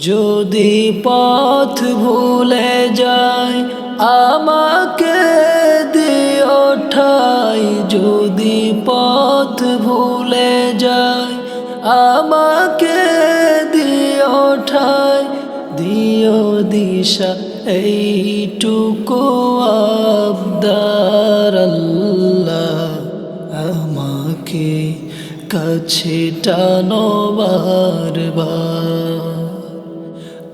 যদি পথ ভুলে যায় আমাকে দিও ঠাই। যদি পথ ভুলে যায় আমাকে দিও ঠাই। দিও দিশা, এইটুকু আবদার আমাকে কাছে টানো বারবার।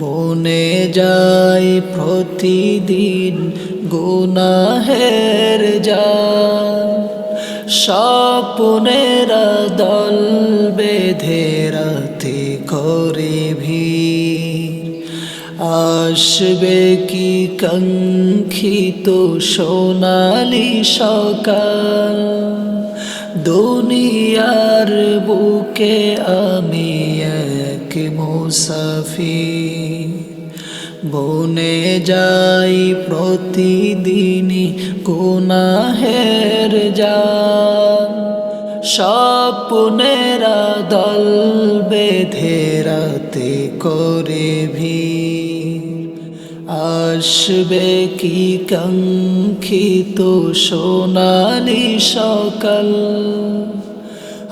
বনে যাই প্রতিদিন গুনাহের যান স্বপ্নেরা দল বেঁধে করে ভিড়। আসবে কি কঙ্খিত সোনালি সকাল? দুনিয়ার বুকে আমি এক মুসাফির? বনে যাই প্রতিদিনই গুনাহের যান স্বপ্নেরা দল বেঁধে রাতে করে ভিড়। আসবে কি কঙ্খিত সোনালি সকাল?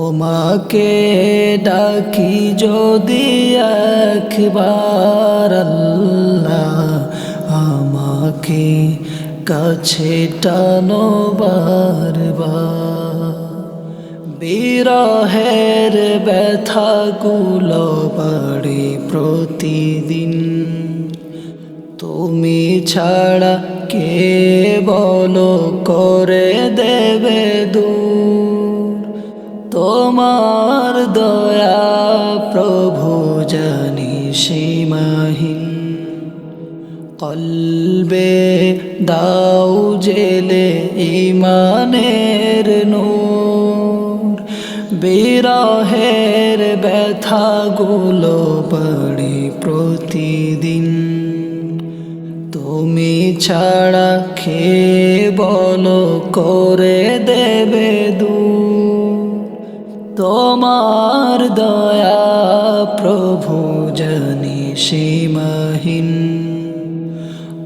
তোমাকে ডাকি যদি একবার আল্লাহ আমাকে কাছে টানো বারবার। বিরহের ব্যথাগুলো বাড়ি প্রতিদিন। তুমি ছাড়া কে বলো করে দেবে দূর। তোমার দয়া প্রভু জানি সীমাহীন। কলবে দাও জেলে ইমানের নূর। বিরহের ব্যথাগুলো পড়ে প্রতিদিন। তুমি ছাড়া খেয়ে বলো করে দেবে দূর? তোমার দয়া, প্রভু জানি সীমাহীন।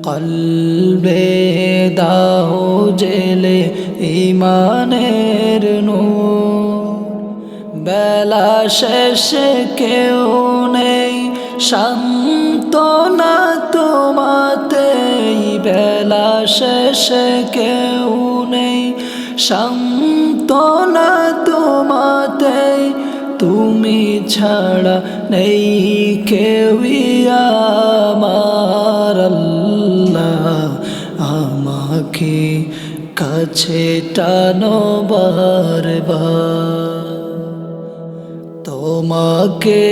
কলবে দাও জেলে ইমানের নূর। বেলা শেষে কেউ নেই শান্তনা তোমাতেই। বেলা শেষে কেউ নেই শান্তনা তোমাতে তুমি ছাড়া নেই কেউই আমার আল্লাহ। আমাকে কাছে টানো বারবার। তোমাকে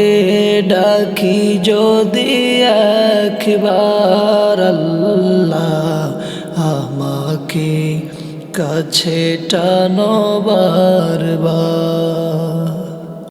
ডাকি যদি একবার আল্লাহ, আমাকে কাছে টানো বারবার।